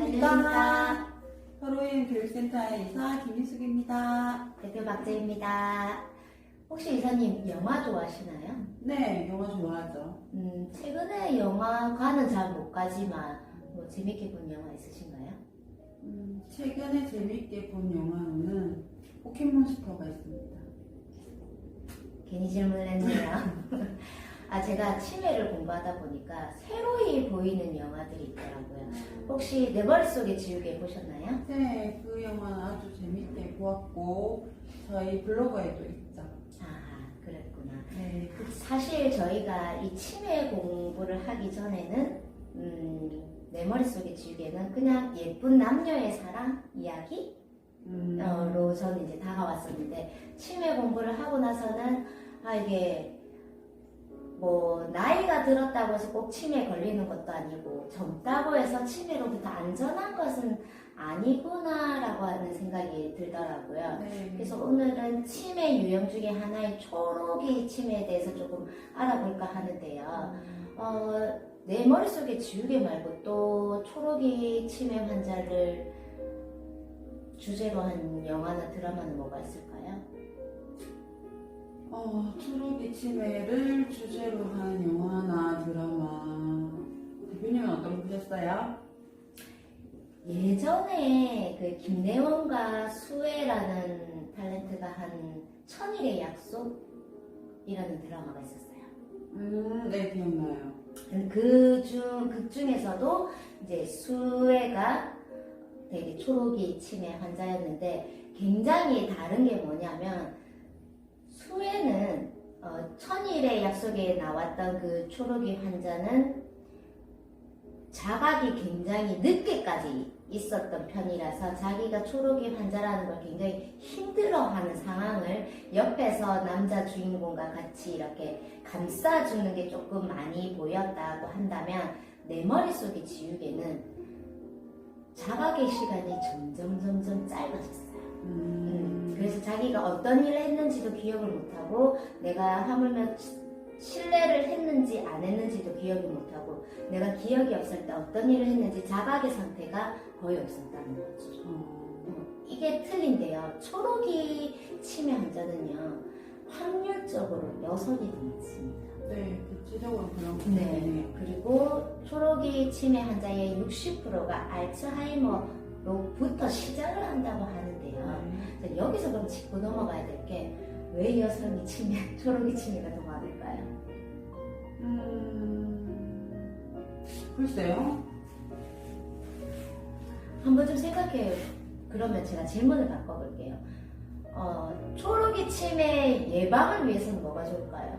안녕하십니까. 서로인 교육센터의 이사 김희숙입니다. 대표 박재입니다. 혹시 이사님 영화 좋아하시나요? 네, 영화 좋아하죠. 음, 최근에 영화관은 잘 못 가지만 뭐 재밌게 본 영화 있으신가요? 음, 최근에 재밌게 본 영화로는 포켓몬스터가 있습니다. 괜히 질문을 했네요. 아, 제가 치매를 공부하다 보니까 새로이 보이는 영화들이 있더라고요. 혹시 내 머릿속에 지우개 보셨나요? 네, 그 영화 아주 재밌게 보았고 저희 블로그에도 있죠. 아, 그랬구나. 네, 그 사실 저희가 이 치매 공부를 하기 전에는 음, 내 머릿속에 지우개는 그냥 예쁜 남녀의 사랑 이야기 음, 로 저는 이제 다가왔었는데 치매 공부를 하고 나서는 아 이게 뭐 나이가 들었다고 해서 꼭 치매 걸리는 것도 아니고 젊다고 해서 치매로부터 안전한 것은 아니구나라고 하는 생각이 들더라고요. 네, 그래서 오늘은 치매 유형 중에 하나인 초록이 치매에 대해서 조금 알아볼까 하는데요. 어, 내 머릿속에 지우개 말고 또 초록이 치매 환자를 주제로 한 영화나 드라마는 뭐가 있을까요? 어, 초록이 치매를 주 예전에 그 김래원과 수혜라는 탤런트가 한 천일의 약속이라는 드라마가 있었어요. 음, 네, 기억나요. 그 중 극 중에서도 이제 수혜가 되게 초록이 치매 환자였는데 굉장히 다른 게 뭐냐면 수혜는 어, 천일의 약속에 나왔던 그 초록이 환자는 자각이 굉장히 늦게까지 있었던 편이라서 자기가 초록이 환자라는 걸 굉장히 힘들어하는 상황을 옆에서 남자 주인공과 같이 이렇게 감싸주는 게 조금 많이 보였다고 한다면 내 머릿속에 지우개는 자각의 시간이 점점 점점 짧아졌어요. 음, 그래서 자기가 어떤 일을 했는지도 기억을 못하고 내가 하물며 시- 신뢰를 했는지 안 했는지도 기억을 못하고 내가 기억이 없을 때 어떤 일을 했는지 자각의 상태가 거의 없었다는 거죠. 어, 어, 이게 틀린데요. 초록이 치매 환자는요 확률적으로 여성이 더 많습니다. 네, 구체적으로 그런 거 네. 네. 그리고 초록이 치매 환자의 60%가 알츠하이머로부터 시작을 한다고 하는데요. 자, 여기서 그럼 짚고 넘어가야 될게 왜 여성이 치매, 초록이 치매가 더 많을까요? 음, 글쎄요. 한번 좀 생각해요. 그러면 제가 질문을 바꿔볼게요. 어, 초록이 치매 예방을 위해서는 뭐가 좋을까요?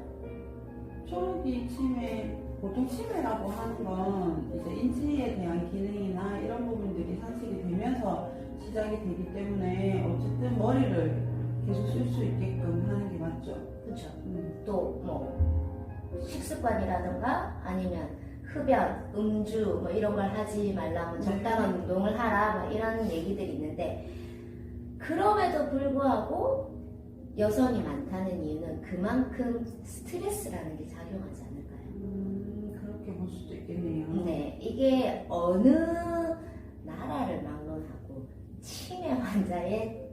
초록이 치매, 보통 치매라고 하는 건 이제 인지에 대한 기능이나 이런 부분들이 상실이 되면서 시작이 되기 때문에 어쨌든 머리를 계속 쓸 수 있게끔 하는 게 맞죠. 그렇죠. 음, 또뭐 식습관이라든가 아니면 흡연, 음주 뭐 이런 걸 하지 말라면 적당한 운동을 하라 뭐 이런 얘기들이 있는데 그럼에도 불구하고 여성이 많다는 이유는 그만큼 스트레스라는 게 작용하지 않을까요? 음, 그렇게 볼 수도 있겠네요. 네, 이게 어느 나라를 막론하고 치매 환자의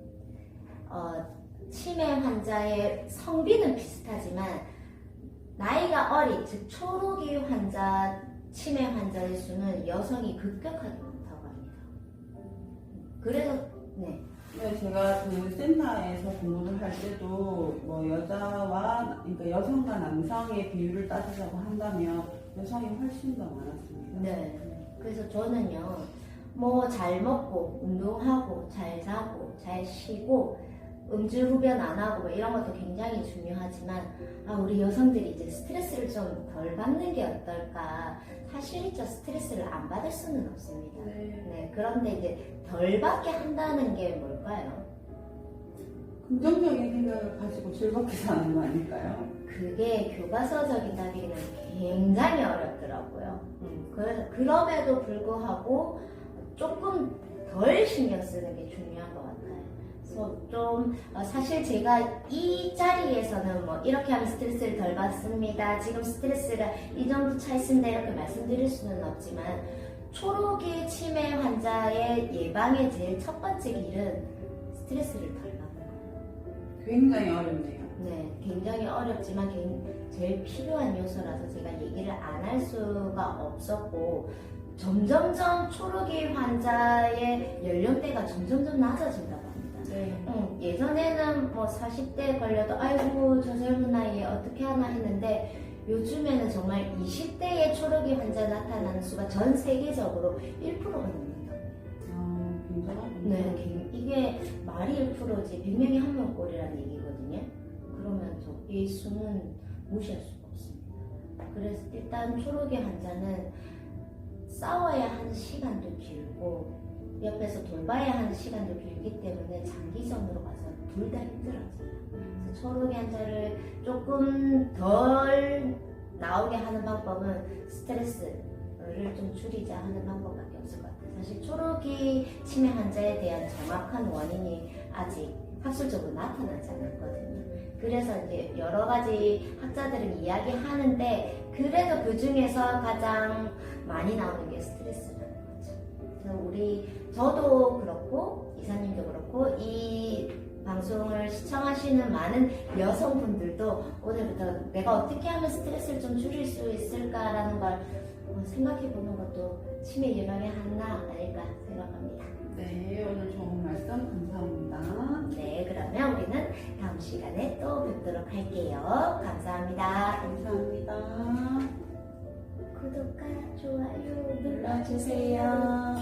어, 치매 환자의 성비는 비슷하지만 나이가 어린 즉 초록이 환자 치매 환자의 수는 여성이 급격하게 많다고 합니다. 그래서 네, 네, 제가 그 센터에서 공부를 할 때도 뭐 여자와 그러니까 여성과 남성의 비율을 따지자고 한다면 여성이 훨씬 더 많았습니다. 네. 그래서 저는요, 뭐 잘 먹고, 운동하고, 잘 자고, 잘 쉬고, 음주 흡연 안 하고, 뭐 이런 것도 굉장히 중요하지만, 아, 우리 여성들이 이제 스트레스를 좀 덜 받는 게 어떨까. 사실 저 스트레스를 안 받을 수는 없습니다. 네. 네, 그런데 이제 덜 받게 한다는 게 뭘까요? 긍정적인 생각을 가지고 즐겁게 사는 거 아닐까요? 그게 교과서적인 답이기는 굉장히 어렵더라고요. 음, 그래서 그럼에도 불구하고 조금 덜 신경 쓰는 게 중요한 것 같아요. 그래서 좀 어, 사실 제가 이 자리에서는 뭐 이렇게 하면 스트레스를 덜 받습니다. 지금 스트레스가 이 정도 차 있습니다. 이렇게 말씀드릴 수는 없지만 초록이 치매 환자의 예방의 제일 첫 번째 길은 스트레스를 덜 받는 거예요. 굉장히 어렵네요. 네, 굉장히 어렵지만 개- 제일 필요한 요소라서 제가 얘기를 안 할 수가 없었고 점점점 초록이 환자의 연령대가 점점점 낮아진다고 합니다. 네. 응, 예전에는 뭐 40대 걸려도 아이고 저 젊은 나이에 어떻게 하나 했는데 요즘에는 정말 20대의 초록이 환자 나타나는 수가 전 세계적으로 1%가 넘는다. 아, 굉장하군요. 네, 개- 이게 말이 1%지 100명이 한 명 꼴이라는 얘기거든요. 그러면 저이 수는 무시할 수가 없습니다. 그래서 일단 초록이 환자는 싸워야 하는 시간도 길고 옆에서 돌봐야 하는 시간도 길기 때문에 장기전으로 가서 둘 다 힘들어져요. 초록이 환자를 조금 덜 나오게 하는 방법은 스트레스를 좀 줄이자 하는 방법밖에 없을 것 같아요. 사실 초록이 치매 환자에 대한 정확한 원인이 아직 학술적으로 나타나지 않았거든요. 그래서 이제 여러 가지 학자들은 이야기하는데 그래도 그 중에서 가장 많이 나오는 게 스트레스라는 거죠. 그래서 우리 저도 그렇고 이사님도 그렇고 이 방송을 시청하시는 많은 여성분들도 오늘부터 내가 어떻게 하면 스트레스를 좀 줄일 수 있을까라는 걸 어, 생각해 보는 것도 치매 예방의 하나 아닐까 생각합니다. 네, 오늘 좋은 말씀 감사합니다. 네, 그러면 우리는 다음 시간에 또 뵙도록 할게요. 감사합니다. 감사합니다. 구독과 좋아요 눌러주세요.